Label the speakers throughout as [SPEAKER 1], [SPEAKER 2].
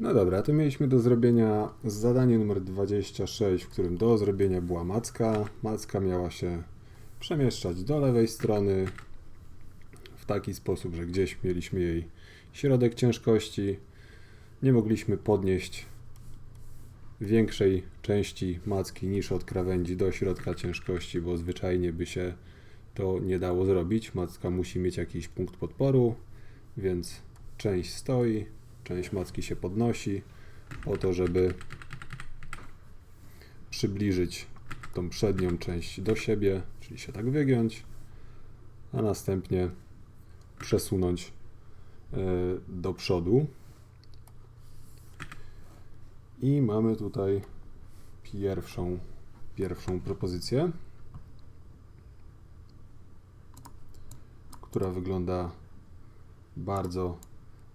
[SPEAKER 1] No dobra, to mieliśmy do zrobienia zadanie numer 26, w którym do zrobienia była macka. Macka miała się przemieszczać do lewej strony w taki sposób, że gdzieś mieliśmy jej środek ciężkości. Nie mogliśmy podnieść większej części macki niż od krawędzi do środka ciężkości, bo zwyczajnie by się to nie dało zrobić. Macka musi mieć jakiś punkt podporu, więc część stoi, część macki się podnosi po to, żeby przybliżyć tą przednią część do siebie, czyli się tak wygiąć, a następnie przesunąć e, do przodu. I mamy tutaj pierwszą, pierwszą propozycję, która wygląda bardzo,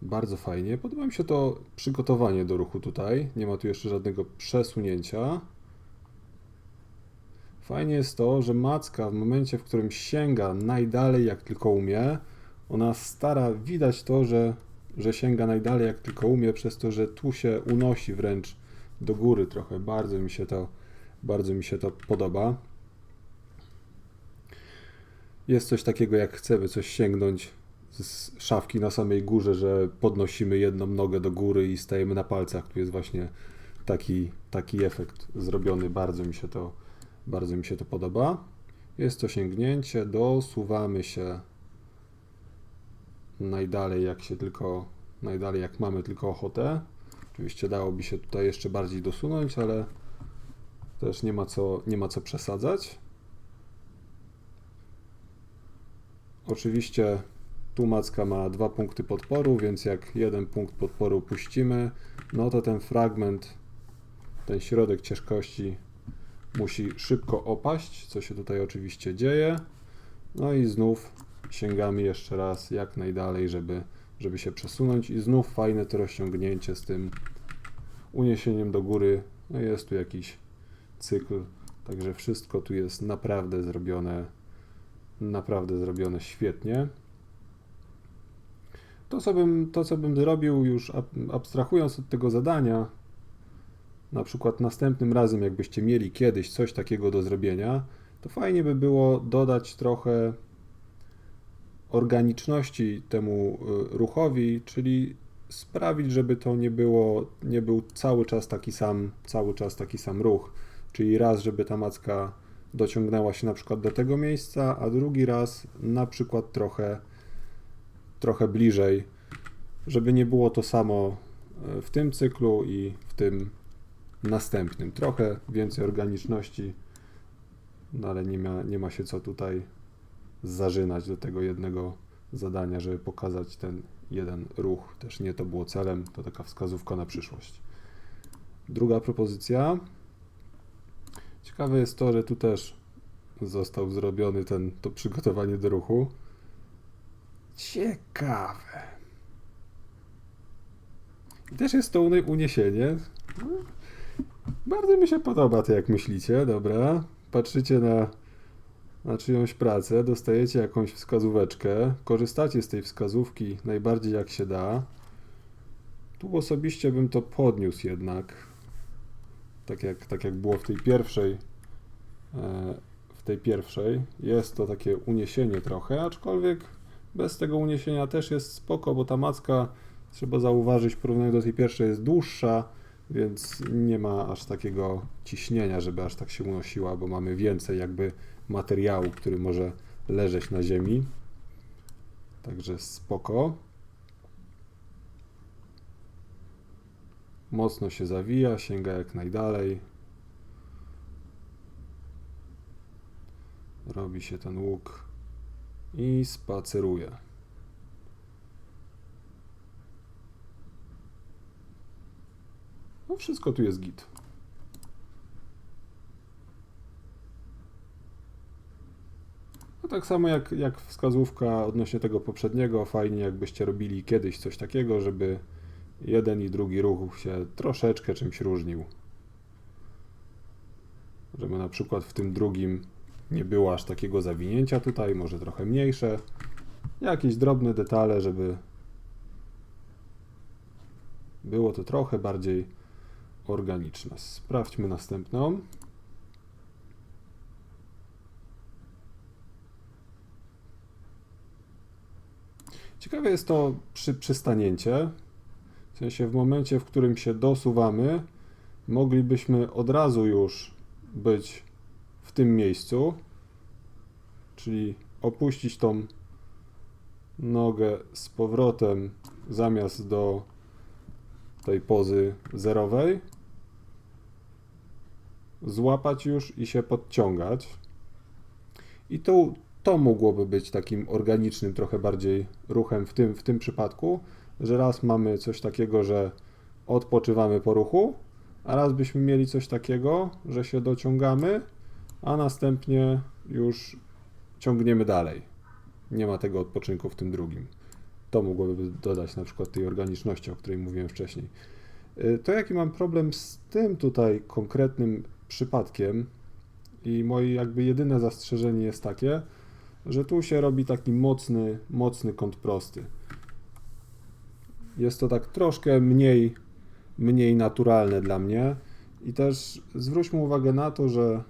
[SPEAKER 1] bardzo fajnie. Podoba mi się to przygotowanie do ruchu tutaj. Nie ma tu jeszcze żadnego przesunięcia. Fajnie jest to, że macka w momencie, w którym sięga najdalej jak tylko umie, ona stara, widać to, że, że sięga najdalej jak tylko umie, przez to, że tu się unosi wręcz do góry trochę. Bardzo mi się to, bardzo mi się to podoba. Jest coś takiego, jak chcemy coś sięgnąć z szafki na samej górze, że podnosimy jedną nogę do góry i stajemy na palcach. Tu jest właśnie taki, taki efekt zrobiony. Bardzo mi się to, bardzo mi się to podoba. Jest to sięgnięcie, dosuwamy się najdalej jak się tylko, najdalej jak mamy tylko ochotę. Oczywiście dałoby się tutaj jeszcze bardziej dosunąć, ale też nie ma co, nie ma co przesadzać. Oczywiście tu ma dwa punkty podporu, więc jak jeden punkt podporu puścimy, no to ten fragment, ten środek ciężkości musi szybko opaść, co się tutaj oczywiście dzieje. No i znów sięgamy jeszcze raz jak najdalej, żeby, żeby się przesunąć i znów fajne to rozciągnięcie z tym uniesieniem do góry. No jest tu jakiś cykl, także wszystko tu jest naprawdę zrobione naprawdę zrobione świetnie. To co, bym, to, co bym zrobił już abstrahując od tego zadania, na przykład następnym razem, jakbyście mieli kiedyś coś takiego do zrobienia, to fajnie by było dodać trochę organiczności temu y, ruchowi, czyli sprawić, żeby to nie było, nie był cały czas taki sam, cały czas taki sam ruch. Czyli raz, żeby ta macka dociągnęła się na przykład do tego miejsca, a drugi raz na przykład trochę, trochę bliżej, żeby nie było to samo e, w tym cyklu i w tym następnym. Trochę więcej organiczności, no ale nie ma, nie ma się co tutaj zażynać do tego jednego zadania, żeby pokazać ten jeden ruch. Też nie to było celem, to taka wskazówka na przyszłość. Druga propozycja Ciekawe jest to, że tu też został zrobiony ten, to przygotowanie do ruchu. Ciekawe. I też jest to uniesienie. Bardzo mi się podoba to, jak myślicie. Dobra. Patrzycie na, na czyjąś pracę, dostajecie jakąś wskazóweczkę, korzystacie z tej wskazówki najbardziej jak się da. Tu osobiście bym to podniósł jednak tak jak, tak jak było w tej pierwszej, e, w tej pierwszej, jest to takie uniesienie trochę, aczkolwiek bez tego uniesienia też jest spoko, bo ta macka, trzeba zauważyć, w porównaniu do tej pierwszej jest dłuższa, więc nie ma aż takiego ciśnienia, żeby aż tak się unosiła, bo mamy więcej jakby materiału, który może leżeć na ziemi. Także spoko. Mocno się zawija, sięga jak najdalej. Robi się ten łuk i spaceruje. No wszystko tu jest git. No tak samo jak, jak wskazówka odnośnie tego poprzedniego, fajnie jakbyście robili kiedyś coś takiego, żeby jeden i drugi ruch się troszeczkę czymś różnił. Żeby na przykład w tym drugim nie było aż takiego zawinięcia tutaj, może trochę mniejsze. Jakieś drobne detale, żeby było to trochę bardziej organiczne. Sprawdźmy następną. Ciekawe jest to przy przystanięcie. W sensie w momencie, w którym się dosuwamy, moglibyśmy od razu już być tym miejscu, czyli opuścić tą nogę z powrotem zamiast do tej pozy zerowej, złapać już i się podciągać. I to, to mogłoby być takim organicznym trochę bardziej ruchem w tym, w tym przypadku, że raz mamy coś takiego, że odpoczywamy po ruchu, a raz byśmy mieli coś takiego, że się dociągamy, a następnie już ciągniemy dalej. Nie ma tego odpoczynku w tym drugim. To mogłoby dodać na przykład tej organiczności, o której mówiłem wcześniej. Y, to jaki mam problem z tym tutaj konkretnym przypadkiem i moje jakby jedyne zastrzeżenie jest takie, że tu się robi taki mocny, mocny kąt prosty. Jest to tak troszkę mniej, mniej naturalne dla mnie i też zwróćmy uwagę na to, że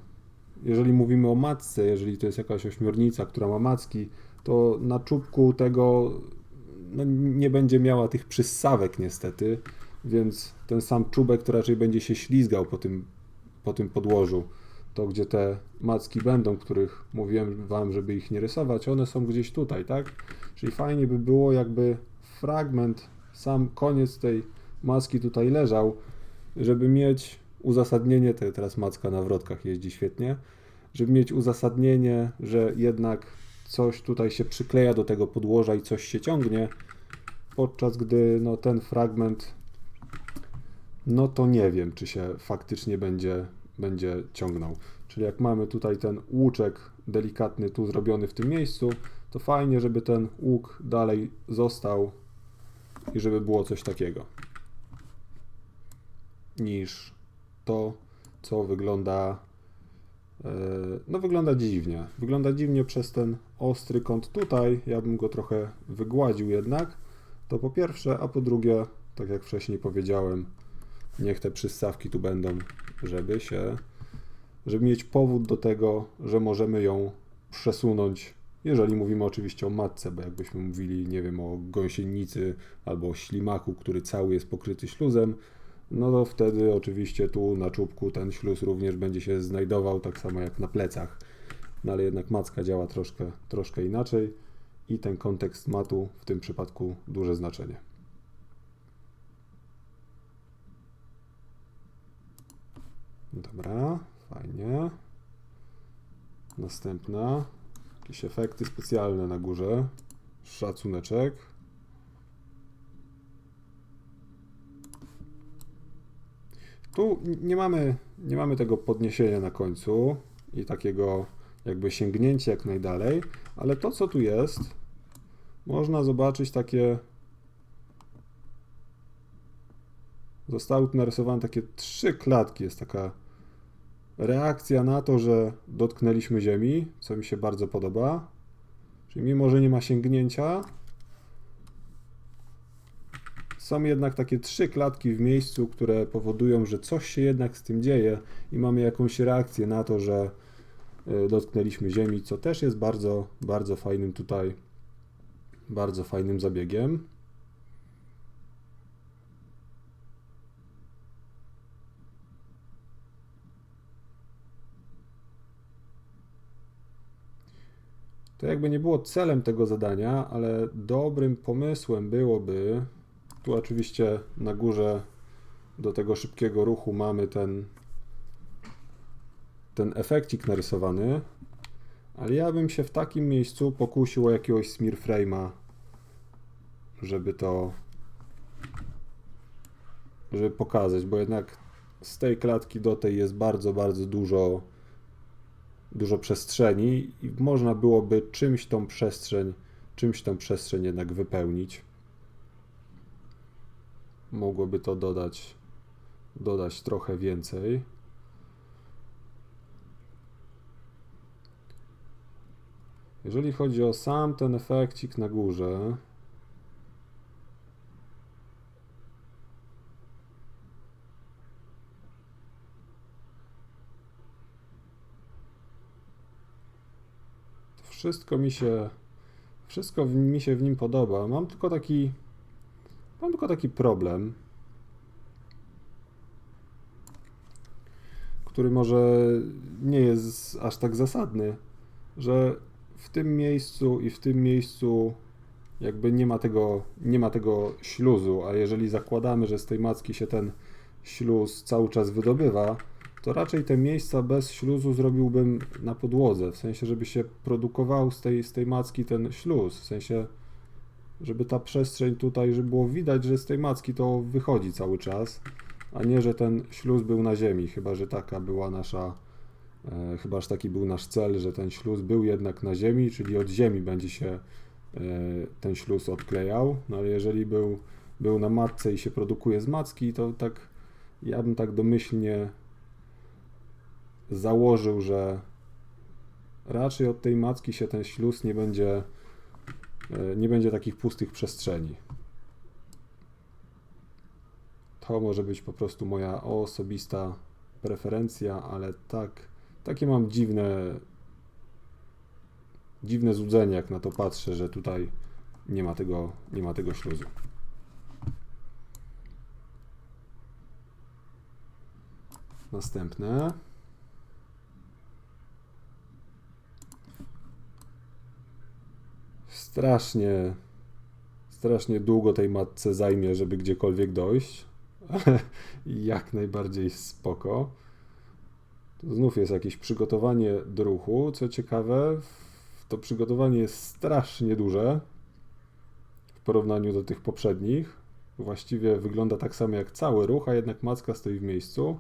[SPEAKER 1] jeżeli mówimy o matce, jeżeli to jest jakaś ośmiornica, która ma macki, to na czubku tego no, nie będzie miała tych przyssawek niestety, więc ten sam czubek to raczej będzie się ślizgał po tym, po tym podłożu. To, gdzie te macki będą, których mówiłem Wam, żeby ich nie rysować, one są gdzieś tutaj, tak? Czyli fajnie by było, jakby fragment, sam koniec tej maski tutaj leżał, żeby mieć uzasadnienie, te, teraz macka na wrotkach jeździ świetnie, żeby mieć uzasadnienie, że jednak coś tutaj się przykleja do tego podłoża i coś się ciągnie, podczas gdy no, ten fragment, no to nie wiem, czy się faktycznie będzie, będzie ciągnął. Czyli jak mamy tutaj ten łuczek delikatny tu zrobiony w tym miejscu, to fajnie, żeby ten łuk dalej został i żeby było coś takiego niż to, co wygląda e, no wygląda dziwnie. Wygląda dziwnie przez ten ostry kąt tutaj. Ja bym go trochę wygładził jednak. To po pierwsze, a po drugie, tak jak wcześniej powiedziałem, niech te przystawki tu będą, żeby się, żeby mieć powód do tego, że możemy ją przesunąć, jeżeli mówimy oczywiście o matce, bo jakbyśmy mówili, nie wiem, o gąsienicy albo o ślimaku, który cały jest pokryty śluzem, no to wtedy oczywiście tu na czubku ten śluz również będzie się znajdował, tak samo jak na plecach. No ale jednak macka działa troszkę, troszkę inaczej i ten kontekst ma tu w tym przypadku duże znaczenie. Dobra, fajnie. Następna. Jakieś efekty specjalne na górze. Szacuneczek. Tu nie mamy, nie mamy tego podniesienia na końcu i takiego jakby sięgnięcia jak najdalej, ale to co tu jest, można zobaczyć takie zostały tu narysowane takie trzy klatki, jest taka reakcja na to, że dotknęliśmy ziemi, co mi się bardzo podoba. Czyli mimo, że nie ma sięgnięcia, są jednak takie trzy klatki w miejscu, które powodują, że coś się jednak z tym dzieje i mamy jakąś reakcję na to, że e, dotknęliśmy ziemi, co też jest bardzo, bardzo fajnym tutaj, bardzo fajnym zabiegiem. To jakby nie było celem tego zadania, ale dobrym pomysłem byłoby, tu oczywiście na górze do tego szybkiego ruchu mamy ten, ten efekcik narysowany, ale ja bym się w takim miejscu pokusił o jakiegoś smear frame'a, żeby to żeby pokazać, bo jednak z tej klatki do tej jest bardzo, bardzo dużo dużo przestrzeni i można byłoby czymś tą przestrzeń, czymś tą przestrzeń jednak wypełnić mogłoby to dodać, dodać trochę więcej. Jeżeli chodzi o sam ten efekcik na górze, wszystko mi się wszystko mi się w nim podoba. Mam tylko taki mam tylko taki problem, który może nie jest aż tak zasadny, że w tym miejscu i w tym miejscu jakby nie ma tego, nie ma tego śluzu, a jeżeli zakładamy, że z tej macki się ten śluz cały czas wydobywa, to raczej te miejsca bez śluzu zrobiłbym na podłodze, w sensie, żeby się produkował z tej, z tej macki ten śluz, w sensie, żeby ta przestrzeń tutaj, żeby było widać, że z tej macki to wychodzi cały czas, a nie, że ten śluz był na ziemi, chyba, że taka była nasza, e, chyba, że taki był nasz cel, że ten śluz był jednak na ziemi, czyli od ziemi będzie się e, ten śluz odklejał, no ale jeżeli był, był na matce i się produkuje z macki, to tak, ja bym tak domyślnie założył, że raczej od tej macki się ten śluz nie będzie, nie będzie takich pustych przestrzeni. To może być po prostu moja osobista preferencja, ale tak, takie mam dziwne, dziwne złudzenie, jak na to patrzę, że tutaj nie ma tego, nie ma tego śluzu. Następne. Strasznie, strasznie długo tej matce zajmie, żeby gdziekolwiek dojść, jak najbardziej spoko. Znów jest jakieś przygotowanie do ruchu. Co ciekawe, to przygotowanie jest strasznie duże w porównaniu do tych poprzednich. Właściwie wygląda tak samo jak cały ruch, a jednak macka stoi w miejscu.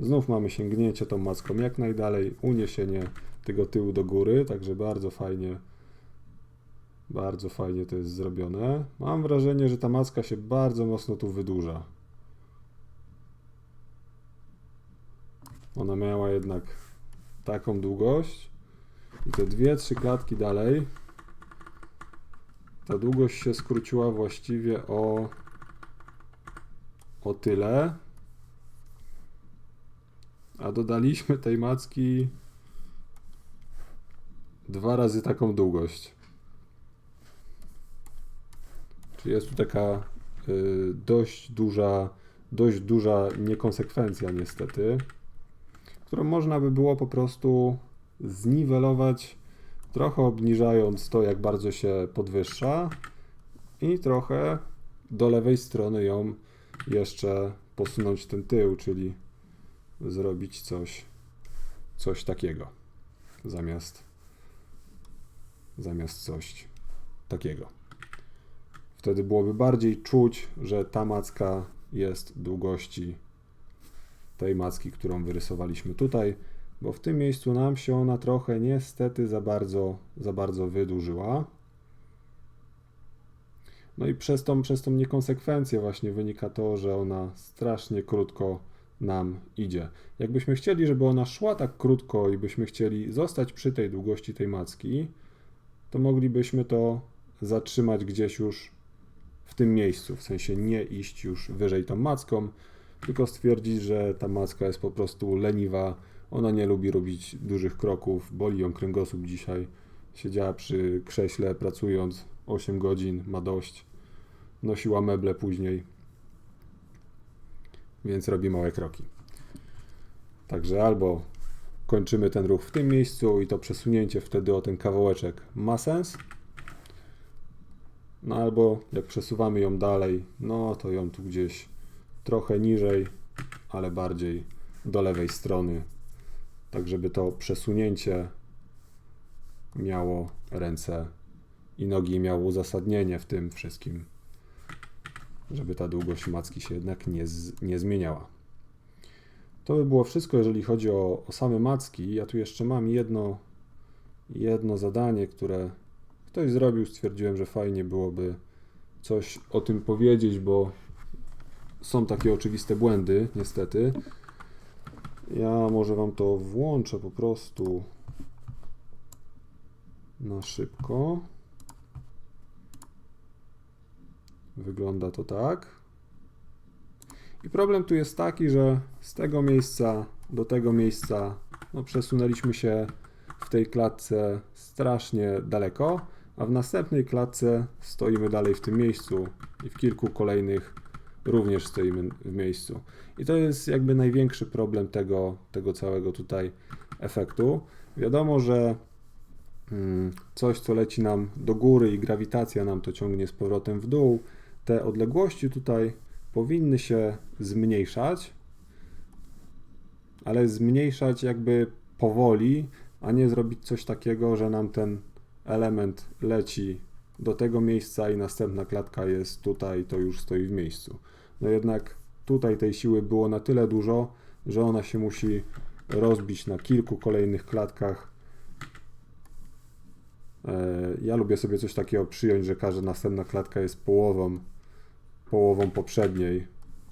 [SPEAKER 1] Znów mamy sięgnięcie tą macką jak najdalej, uniesienie tego tyłu do góry, także bardzo fajnie, bardzo fajnie to jest zrobione. Mam wrażenie, że ta macka się bardzo mocno tu wydłuża. Ona miała jednak taką długość i te dwie, trzy klatki dalej ta długość się skróciła właściwie o o tyle, a dodaliśmy tej macki dwa razy taką długość. Czyli jest tu taka y, dość duża, dość duża niekonsekwencja niestety, którą można by było po prostu zniwelować, trochę obniżając to, jak bardzo się podwyższa i trochę do lewej strony ją jeszcze posunąć ten tył, czyli zrobić coś, coś takiego zamiast, zamiast coś takiego. Wtedy byłoby bardziej czuć, że ta macka jest długości tej macki, którą wyrysowaliśmy tutaj, bo w tym miejscu nam się ona trochę niestety za bardzo, za bardzo wydłużyła. No i przez tą, przez tą niekonsekwencję właśnie wynika to, że ona strasznie krótko nam idzie. Jakbyśmy chcieli, żeby ona szła tak krótko i byśmy chcieli zostać przy tej długości tej macki, to moglibyśmy to zatrzymać gdzieś już w tym miejscu, w sensie nie iść już wyżej tą macką, tylko stwierdzić, że ta macka jest po prostu leniwa, ona nie lubi robić dużych kroków, boli ją kręgosłup dzisiaj, siedziała przy krześle pracując 8 godzin, ma dość, nosiła meble później, więc robi małe kroki. Także albo kończymy ten ruch w tym miejscu i to przesunięcie wtedy o ten kawałeczek ma sens, no albo jak przesuwamy ją dalej, no to ją tu gdzieś trochę niżej, ale bardziej do lewej strony, tak żeby to przesunięcie miało ręce i nogi, miało uzasadnienie w tym wszystkim, żeby ta długość macki się jednak nie, z, nie zmieniała. To by było wszystko, jeżeli chodzi o, o same macki. Ja tu jeszcze mam jedno, jedno zadanie, które ktoś zrobił. Stwierdziłem, że fajnie byłoby coś o tym powiedzieć, bo są takie oczywiste błędy, niestety. Ja może Wam to włączę po prostu na szybko. Wygląda to tak. I problem tu jest taki, że z tego miejsca do tego miejsca no, przesunęliśmy się w tej klatce strasznie daleko, a w następnej klatce stoimy dalej w tym miejscu i w kilku kolejnych również stoimy w miejscu. I to jest jakby największy problem tego, tego całego tutaj efektu. Wiadomo, że mm, coś, co leci nam do góry i grawitacja nam to ciągnie z powrotem w dół, te odległości tutaj powinny się zmniejszać, ale zmniejszać jakby powoli, a nie zrobić coś takiego, że nam ten element leci do tego miejsca i następna klatka jest tutaj, to już stoi w miejscu. No jednak tutaj tej siły było na tyle dużo, że ona się musi rozbić na kilku kolejnych klatkach. E, Ja lubię sobie coś takiego przyjąć, że każda następna klatka jest połową, połową poprzedniej.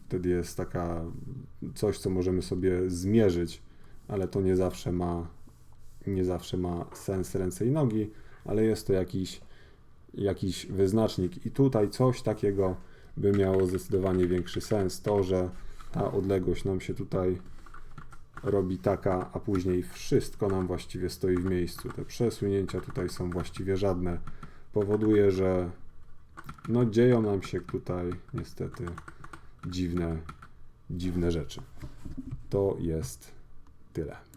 [SPEAKER 1] Wtedy jest taka coś, co możemy sobie zmierzyć, ale to nie zawsze ma, nie zawsze ma sens ręce i nogi, ale jest to jakiś, jakiś wyznacznik. I tutaj coś takiego by miało zdecydowanie większy sens. To, że ta odległość nam się tutaj robi taka, a później wszystko nam właściwie stoi w miejscu. Te przesunięcia tutaj są właściwie żadne. Powoduje, że no dzieją nam się tutaj niestety dziwne, dziwne rzeczy. To jest tyle.